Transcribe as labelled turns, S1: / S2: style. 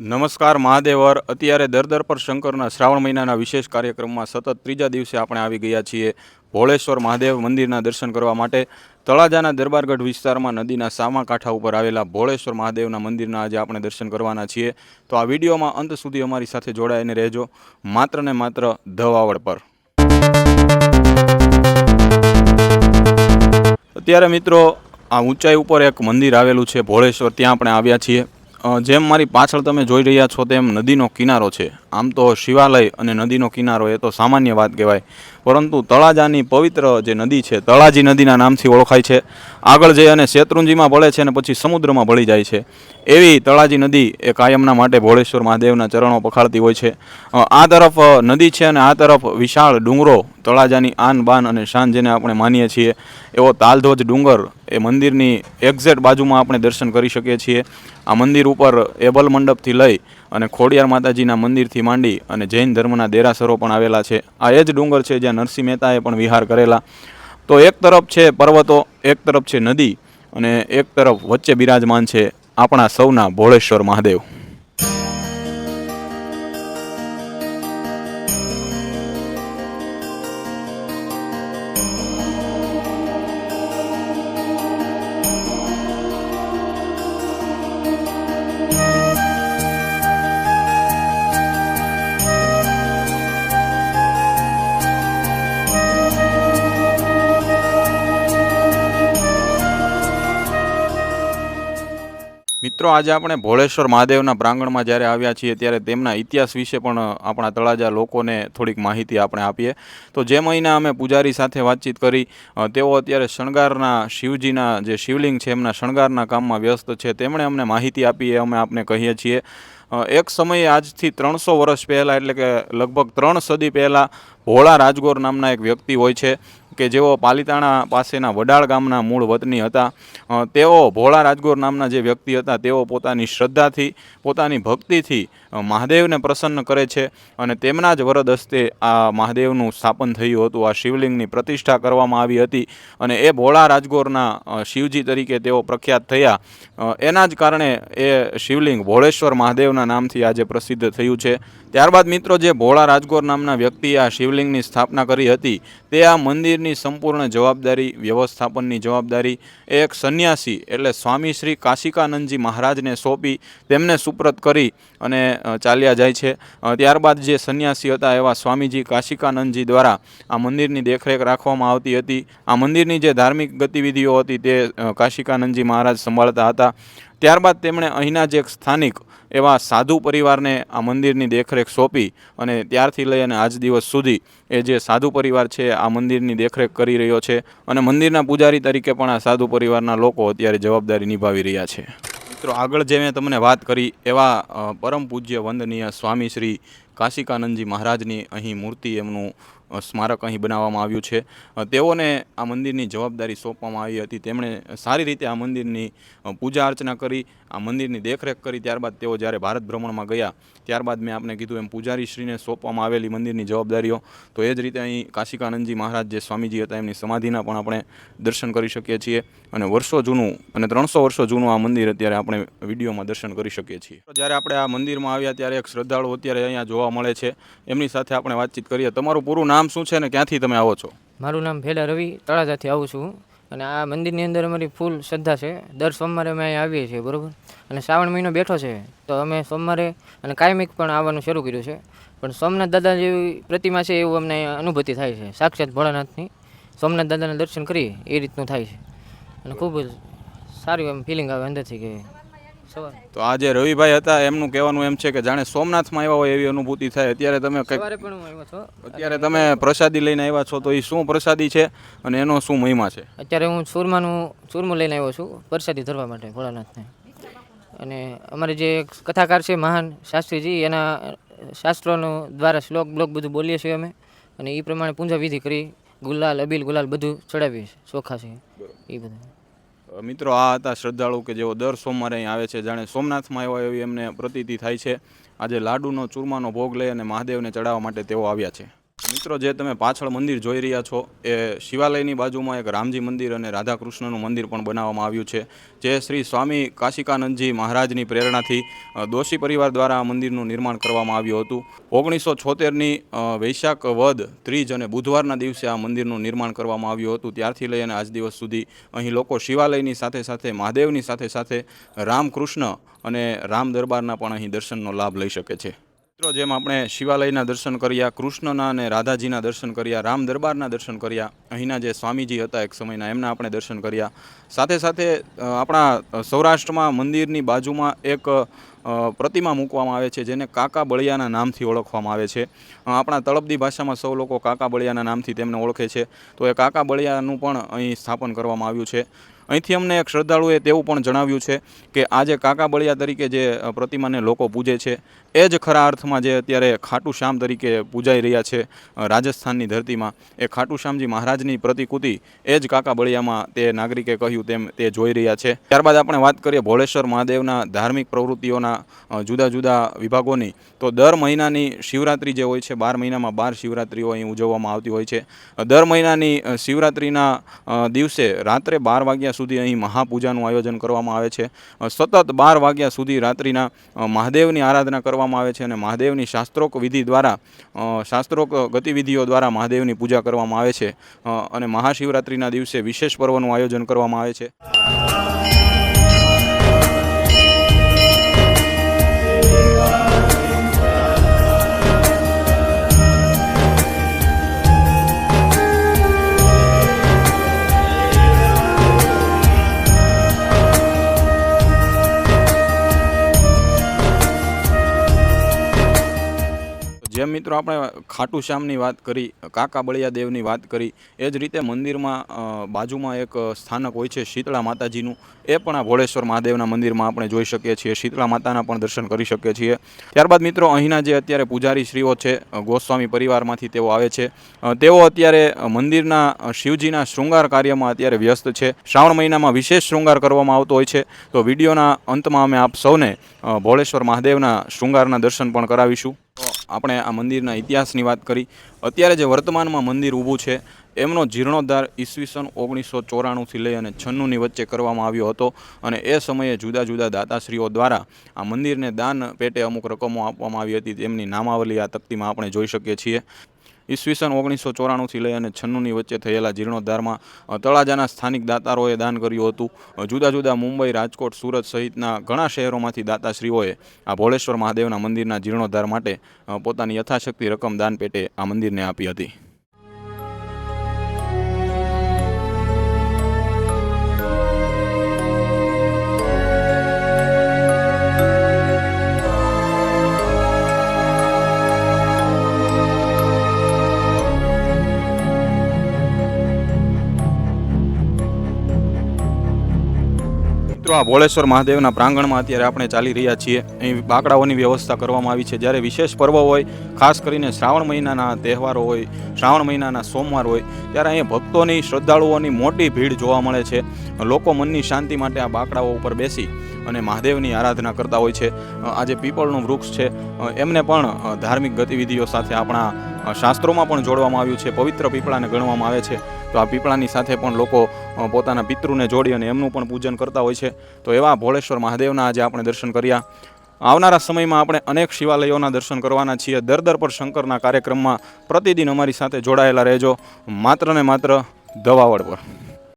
S1: નમસ્કાર મહાદેવર. અત્યારે દર દર પર શંકરના શ્રાવણ મહિનાના વિશેષ કાર્યક્રમમાં સતત ત્રીજા દિવસે આપણે આવી ગયા છીએ ભોળેશ્વર મહાદેવ મંદિરના દર્શન કરવા માટે. તળાજાના દરબારગઢ વિસ્તારમાં નદીના સામા કાંઠા ઉપર આવેલા ભોળેશ્વર મહાદેવના મંદિરના આજે આપણે દર્શન કરવાના છીએ. તો આ વિડીયોમાં અંત સુધી અમારી સાથે જોડાઈને રહેજો. માત્ર ને માત્ર ધવાવડ પર. અત્યારે મિત્રો, આ ઊંચાઈ ઉપર એક મંદિર આવેલું છે ભોળેશ્વર. ત્યાં આપણે આવ્યા છીએ. જેમ મારી પાછળ તમે જોઈ રહ્યા છો તેમ નદીનો કિનારો છે. આમ તો શિવાલય અને નદીનો કિનારો એ તો સામાન્ય વાત કહેવાય. પરંતુ તળાજાની પવિત્ર જે નદી છે, તળાજી નદીના નામથી ઓળખાય છે. આગળ જઈ અને શેત્રુંજીમાં ભળે છે અને પછી સમુદ્રમાં ભળી જાય છે. એવી તળાજી નદી એ કાયમના માટે ભોળેશ્વર મહાદેવના ચરણો પખાડતી હોય છે. આ તરફ નદી છે અને આ તરફ વિશાળ ડુંગરો, તળાજાની આન બાન અને શાન જેને આપણે માનીએ છીએ. એવો તાલધ્વજ ડુંગર એ મંદિરની એક્ઝેક્ટ બાજુમાં આપણે દર્શન કરી શકીએ છીએ. આ મંદિર ઉપર એબલ મંડપથી લઈ અને ખોડિયાર માતાજીના મંદિરથી માંડી અને જૈન ધર્મના દેરાસરો પણ આવેલા છે. આ એ જ ડુંગર છે જ્યાં નરસિંહ મહેતાએ પણ વિહાર કરેલા. તો એક તરફ છે પર્વતો, એક તરફ છે નદી અને એક તરફ વચ્ચે બિરાજમાન છે આપણા સૌના ભોળેશ્વર મહાદેવ. મિત્રો, આજે આપણે ભોળેશ્વર મહાદેવના પ્રાંગણમાં જ્યારે આવ્યા છીએ, ત્યારે તેમના ઇતિહાસ વિશે પણ આપણા તળાજા લોકોને થોડીક માહિતી આપણે આપીએ. તો જે મહિના અમે પૂજારી સાથે વાતચીત કરી તેઓ અત્યારે શણગારના શિવજીના જે શિવલિંગ છે, એમના શણગારના કામમાં વ્યસ્ત છે, તેમણે અમને માહિતી આપી, એ અમે આપને કહીએ છીએ. એક સમયે આજથી ત્રણસો વર્ષ પહેલાં, એટલે કે લગભગ ત્રણ સદી પહેલાં, ભોળા રાજગોર નામના એક વ્યક્તિ હોય છે. કે જેઓ પાલિતાણા પાસેના વડાળ ગામના મૂળ વતની હતા તેઓ ભોળા રાજગોર નામના જે વ્યક્તિ હતા, તેઓ પોતાની શ્રદ્ધાથી, પોતાની ભક્તિથી મહાદેવને પ્રસન્ન કરે છે અને તેમના જ વરદ હસ્તે આ મહાદેવનું સ્થાપન થયું હતું. આ શિવલિંગની પ્રતિષ્ઠા કરવામાં આવી હતી અને એ ભોળા રાજગોરના શિવજી તરીકે તેઓ પ્રખ્યાત થયા. એના જ કારણે એ શિવલિંગ ભોળેશ્વર મહાદેવના નામથી આજે પ્રસિદ્ધ થયું છે. ત્યારબાદ મિત્રો, જે ભોળા રાજગોર નામના વ્યક્તિએ આ શિવલિંગની સ્થાપના કરી હતી, તે આ મંદિરની સંપૂર્ણ જવાબદારી, વ્યવસ્થાપનની જવાબદારી, એ એક સંન્યાસી એટલે સ્વામી શ્રી કાશિકાનંદજી મહારાજને સોંપી, તેમને સુપ્રત કરી અને ચાલ્યા જાય છે. ત્યારબાદ જે સંન્યાસી હતા એવા સ્વામીજી કાશિકાનંદજી દ્વારા આ મંદિરની દેખરેખ રાખવામાં આવતી હતી. આ મંદિરની જે ધાર્મિક ગતિવિધિઓ હતી તે કાશિકાનંદજી મહારાજ સંભાળતા હતા. ત્યારબાદ તેમણે અહીંના જે એક સ્થાનિક એવા સાધુ પરિવારને આ મંદિરની દેખરેખ સોંપી અને ત્યારથી લઈ અને આજ દિવસ સુધી એ જે સાધુ પરિવાર છે આ મંદિરની દેખરેખ કરી રહ્યો છે અને મંદિરના પૂજારી તરીકે પણ આ સાધુ પરિવારના લોકો અત્યારે જવાબદારી નિભાવી રહ્યા છે. મિત્રો, આગળ જે મેં તમને વાત કરી, એવા પરમ પૂજ્ય વંદનીય સ્વામી શ્રી કાશિકાનંદજી મહારાજની અહીં મૂર્તિ એમનું સ્મારક અહીં બનાવવામાં આવ્યું છે. તેઓને આ મંદિરની જવાબદારી સોંપવામાં આવી હતી. તેમણે સારી રીતે આ મંદિરની પૂજા અર્ચના કરી, આ મંદિરની દેખરેખ કરી. ત્યારબાદ તેઓ જ્યારે ભારત ભ્રમણમાં ગયા, ત્યારબાદ મેં આપને કીધું એમ પૂજારીશ્રીને સોંપવામાં આવેલી મંદિરની જવાબદારીઓ. તો એ જ રીતે અહીં કાશિકાનંદજી મહારાજ જે સ્વામીજી હતા, એમની સમાધિના પણ આપણે દર્શન કરી શકીએ છીએ. અને વર્ષો જૂનું, અને ત્રણસો વર્ષો જૂનું આ મંદિર અત્યારે આપણે વિડીયોમાં દર્શન કરી શકીએ છીએ. જ્યારે આપણે આ મંદિરમાં આવ્યા, ત્યારે એક શ્રદ્ધાળુ અત્યારે અહીંયા જોવા મળે છે. એમની સાથે આપણે વાતચીત કરીએ. તમારું પૂરું નામ? શું છે ને ક્યાંથી તમે આવો છો?
S2: મારું નામ ભેડા રવિ, તળાજાથી આવું છું. અને આ મંદિરની અંદર અમારી ફૂલ શ્રદ્ધા છે. દર સોમવારે અમે અહીં આવીએ છીએ, બરાબર? અને શ્રાવણ મહિનો બેઠો છે, તો અમે સોમવારે અને કાયમિક પણ આવવાનું શરૂ કર્યું છે. પણ સોમનાથ દાદા જેવી પ્રતિમા છે એવું અમને અહીંયા અનુભૂતિ થાય છે. સાક્ષાત ભોળાનાથની સોમનાથ દાદાના દર્શન કરીએ, એ રીતનું થાય છે. અને ખૂબ જ સારું એમ ફિલિંગ આવે અંદરથી કે
S1: તો આ જે રવિભાઈ હતા એમનું કહેવાનું એમ છે કે જાણે સોમનાથમાં આવ્યા હોય એવી અનુભૂતિ થાય. અત્યારે તમે કંઈક અત્યારે તમે પ્રસાદી લઈને આવ્યા છો તો એ શું પ્રસાદી છે અને એનો શું મહિમા છે?
S2: અત્યારે હું ચૂરમાનું ચૂરમું લઈને આવ્યો છું પ્રસાદી ધરવા માટે ભોળાનાથને. અને અમારે જે કથાકાર છે મહાન શાસ્ત્રીજી એના શાસ્ત્રોનો દ્વારા શ્લોક બ્લોક બધું બોલીએ છીએ અમે. અને એ પ્રમાણે પૂંજા વિધિ કરી ગુલાલ અબીલ ગુલાલ બધું ચડાવીએ છીએ ચોખા છે એ બધું.
S1: મિત્રો, આ હતા શ્રદ્ધાળુ કે જેઓ દર સોમવારે અહીં આવે છે. જાણે સોમનાથમાં આવ્યા એવી એમને પ્રતીતિ થાય છે. આજે લાડુનો ચૂરમાનો ભોગ લઈ અને મહાદેવને ચડાવવા માટે તેઓ આવ્યા છે. મિત્રો, જે તમે પાછળ મંદિર જોઈ રહ્યા છો, એ શિવાલયની બાજુમાં એક રામજી મંદિર અને રાધાકૃષ્ણનું મંદિર પણ બનાવવામાં આવ્યું છે, જે શ્રી સ્વામી કાશિકાનંદજી મહારાજની પ્રેરણાથી દોષી પરિવાર દ્વારા આ મંદિરનું નિર્માણ કરવામાં આવ્યું હતું. ઓગણીસો છોતેરની વૈશાખ વદ, ત્રીજ અને બુધવારના દિવસે આ મંદિરનું નિર્માણ કરવામાં આવ્યું હતું. ત્યારથી લઈ અને આજ દિવસ સુધી અહીં લોકો શિવાલયની સાથે સાથે, મહાદેવની સાથે સાથે રામકૃષ્ણ અને રામ દરબારના પણ અહીં દર્શનનો લાભ લઈ શકે છે. મિત્રો, જેમ આપણે શિવાલયના દર્શન કર્યા, કૃષ્ણના અને રાધાજીના દર્શન કર્યા, રામ દરબારના દર્શન કર્યા, અહીંના જે સ્વામીજી હતા એક સમયના, એમના આપણે દર્શન કર્યા. સાથે સાથે આપણા સૌરાષ્ટ્રમાં મંદિરની બાજુમાં એક પ્રતિમા મૂકવામાં આવે છે, જેને કાકા બળિયાના નામથી ઓળખવામાં આવે છે. આપણા તળપદી ભાષામાં સૌ લોકો કાકા બળિયાના નામથી તેમને ઓળખે છે. તો એ કાકા બળિયાનું પણ અહીં સ્થાપન કરવામાં આવ્યું છે. અહીંથી અમને એક શ્રદ્ધાળુએ તેવું પણ જણાવ્યું છે કે આ જે કાકા બળિયા તરીકે જે પ્રતિમાને લોકો પૂજે છે, એ જ ખરા અર્થમાં જે અત્યારે ખાટુ શ્યામ તરીકે પૂજાઈ રહ્યા છે રાજસ્થાનની ધરતીમાં. એ ખાટુ શ્યામજી મહારાજની પ્રતિકૃતિ એ જ કાકા બળિયામાં તે નાગરિકે કહ્યું તેમ તે જોઈ રહ્યા છે. ત્યારબાદ આપણે વાત કરીએ ભોળેશ્વર મહાદેવના ધાર્મિક પ્રવૃત્તિઓના જુદા જુદા વિભાગોની, તો દર મહિનાની શિવરાત્રિ જે હોય છે, બાર મહિનામાં બાર શિવરાત્રિઓ અહીં ઉજવવામાં આવતી હોય છે. દર મહિનાની શિવરાત્રિના દિવસે રાત્રે બાર વાગ્યા સુધી અહીં મહાપૂજાનું આયોજન કરવામાં આવે છે. સતત બાર વાગ્યા સુધી રાત્રિના મહાદેવની આરાધના કરવામાં આવે છે અને મહાદેવની શાસ્ત્રોક વિધિ દ્વારા શાસ્ત્રોક ગતિવિધિઓ દ્વારા મહાદેવની પૂજા કરવામાં આવે છે. અને મહાશિવરાત્રિના દિવસે વિશેષ પર્વનું આયોજન કરવામાં આવે છે. જેમ મિત્રો આપણે ખાટુ શ્યામની વાત કરી, કાકા બળિયા દેવની વાત કરી, એ જ રીતે મંદિરમાં બાજુમાં એક સ્થાનક હોય છે શીતળા માતાજીનું. એ પણ આ ભોળેશ્વર મહાદેવના મંદિરમાં આપણે જોઈ શકીએ છીએ. શીતળા માતાના પણ દર્શન કરી શકીએ છીએ. ત્યારબાદ મિત્રો અહીંના જે અત્યારે પૂજારી શ્રીઓ છે ગોસ્વામી પરિવારમાંથી તેઓ આવે છે. તેઓ અત્યારે મંદિરના શિવજીના શૃંગાર કાર્યમાં અત્યારે વ્યસ્ત છે. શ્રાવણ મહિનામાં વિશેષ શૃંગાર કરવામાં આવતો હોય છે. તો વિડીયોના અંતમાં અમે આપ સૌને ભોળેશ્વર મહાદેવના શૃંગારના દર્શન પણ કરાવીશું. આપણે આ મંદિરના ઇતિહાસની વાત કરી. અત્યારે જે વર્તમાનમાં મંદિર ઊભું છે, એમનો જીર્ણોદ્ધાર ઈસવીસન ઓગણીસો ચોરાણુંથી લઈ અને છન્નુંની વચ્ચે કરવામાં આવ્યો હતો અને એ સમયે જુદા જુદા દાતાશ્રીઓ દ્વારા આ મંદિરને દાન પેટે અમુક રકમો આપવામાં આવી હતી. તેમની નામાવલી આ તકતીમાં આપણે જોઈ શકીએ છીએ. ઈસવીસન ઓગણીસો ચોરાણુંથી લઈ અને છન્નુંની વચ્ચે થયેલા જીર્ણોદ્ધારમાં તળાજાના સ્થાનિક દાતારોએ દાન કર્યું હતું. જુદા જુદા મુંબઈ, રાજકોટ, સુરત સહિતના ઘણા શહેરોમાંથી દાતાશ્રીઓએ આ ભોળેશ્વર મહાદેવના મંદિરના જીર્ણોદ્ધાર માટે પોતાની યથાશક્તિ રકમ દાન પેટે આ મંદિરને આપી હતી. મિત્રો, આ ભોળેશ્વર મહાદેવના પ્રાંગણમાં અત્યારે આપણે ચાલી રહ્યા છીએ. અહીં બાકડાઓની વ્યવસ્થા કરવામાં આવી છે. જ્યારે વિશેષ પર્વ હોય, ખાસ કરીને શ્રાવણ મહિનાના તહેવારો હોય, શ્રાવણ મહિનાના સોમવાર હોય, ત્યારે અહીં ભક્તોની, શ્રદ્ધાળુઓની મોટી ભીડ જોવા મળે છે. લોકો મનની શાંતિ માટે આ બાકડાઓ ઉપર બેસી અને મહાદેવની આરાધના કરતા હોય છે. આજે પીપળનું વૃક્ષ છે એમને પણ ધાર્મિક ગતિવિધિઓ સાથે આપણા શાસ્ત્રોમાં પણ જોડવામાં આવ્યું છે. પવિત્ર પીપળાને ગણવામાં આવે છે. તો આ પીપળાની સાથે પણ લોકો પોતાના પિતૃને જોડી અને એમનું પણ પૂજન કરતા હોય છે. તો એવા ભોળેશ્વર મહાદેવના આજે આપણે દર્શન કર્યા. આવનારા સમયમાં આપણે અનેક શિવાલયોના દર્શન કરવાના છીએ. દર દર પર શંકરના કાર્યક્રમમાં પ્રતિદિન અમારી સાથે જોડાયેલા રહેજો. માત્ર ને માત્ર દવાવડ પર.